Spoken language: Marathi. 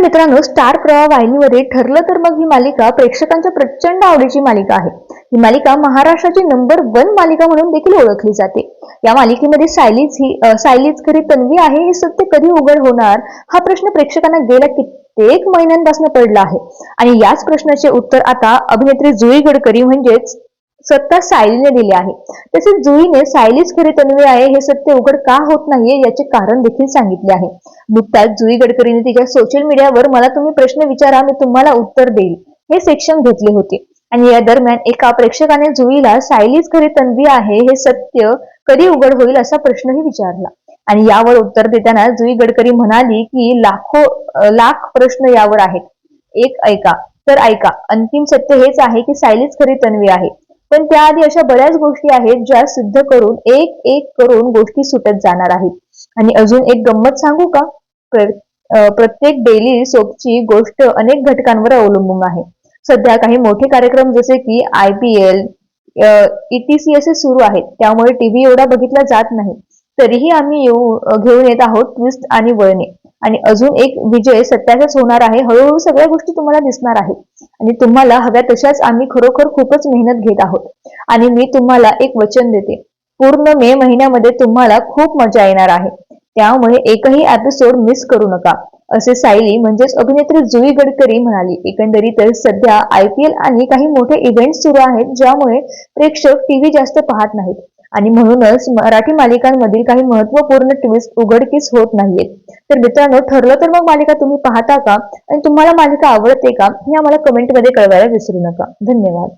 मित्रांनो स्टार प्रवाह वाहिनीवरील ठरलं तर मग ही मालिका प्रेक्षकांच्या प्रचंड आवडीची मालिका आहे. ही मालिका महाराष्ट्राची नंबर वन मालिका म्हणून देखील ओळखली जाते. या मालिकेमध्ये सायलीच ही सायलीज सायलीच खरी तन्वी आहे हे सत्य कधी उघड होणार हा प्रश्न प्रेक्षकांना गेल्या कित्येक महिन्यांपासून पडला आहे. आणि याच प्रश्नाचे उत्तर आता अभिनेत्री जुई गडकरी म्हणजेच स्वतः सायलीने दिले आहे. तसेच जुईने सायलीच खरी तन्वी आहे हे सत्य उघड का होत नाहीये याचे कारण देखील सांगितले आहे. नुकताच जुई गडकरीने तिच्या सोशल मीडियावर मला तुम्ही प्रश्न विचारा मी तुम्हाला उत्तर देईल हे सेक्शन घेतले होते. आणि या दरम्यान एका प्रेक्षकाने जुईला सायलीच खरी तन्वी आहे हे सत्य कधी उघड होईल असा प्रश्नही विचारला. आणि यावर उत्तर देताना जुई गडकरी म्हणाली की लाखो लाख प्रश्न यावर आहेत. एक ऐका तर ऐका अंतिम सत्य हेच आहे की सायलीच खरी तन्वी आहे. पण त्याआधी अशा बऱ्याच गोष्टी आहेत ज्या सिद्ध करून एक एक करून गोष्टी सुटत जाणार आहेत. आणि अजून एक गंमत सांगू का? प्रत्येक डेली सोपची गोष्ट अनेक घटकांवर अवलंबून आहे. सध्या काही मोठे कार्यक्रम जसे की आय पी एल ईटीसी असे सुरू आहेत. त्यामुळे टीव्ही एवढा बघितला जात नाही. तरीही आम्ही येऊ घेऊन येत आहोत ट्विस्ट आणि वळणे. आणि अजून एक विजय सत्याचाच होणार आहे. हळूहळू सगळ्या गोष्टी तुम्हाला दिसणार आहेत. आणि तुम्हाला हव्या तशाच आम्ही खरोखर खूपच मेहनत घेत आहोत. आणि मी तुम्हाला एक वचन देते. पूर्ण मे महिन्यामध्ये तुम्हाला खूप मजा येणार आहे. त्यामुळे एकही एपिसोड मिस करू नका. असे सायली म्हणजेच अभिनेत्री जुई गडकरी म्हणाली. एकंदरीत सध्या आय पी एल आणि काही मोठे इव्हेंट सुरू आहेत ज्यामुळे प्रेक्षक टीव्ही जास्त पाहत नाहीत. आणि म्हणूनच मराठी मालिकांमधील काही महत्त्वपूर्ण ट्विस्ट उघडकीस होत नाहीयेत. तर मित्रांनो ठरलं तर मग मालिका तुम्ही पाहता का? आणि तुम्हाला मालिका आवडते का? हे आम्हाला कमेंटमध्ये कळवायला विसरू नका. धन्यवाद.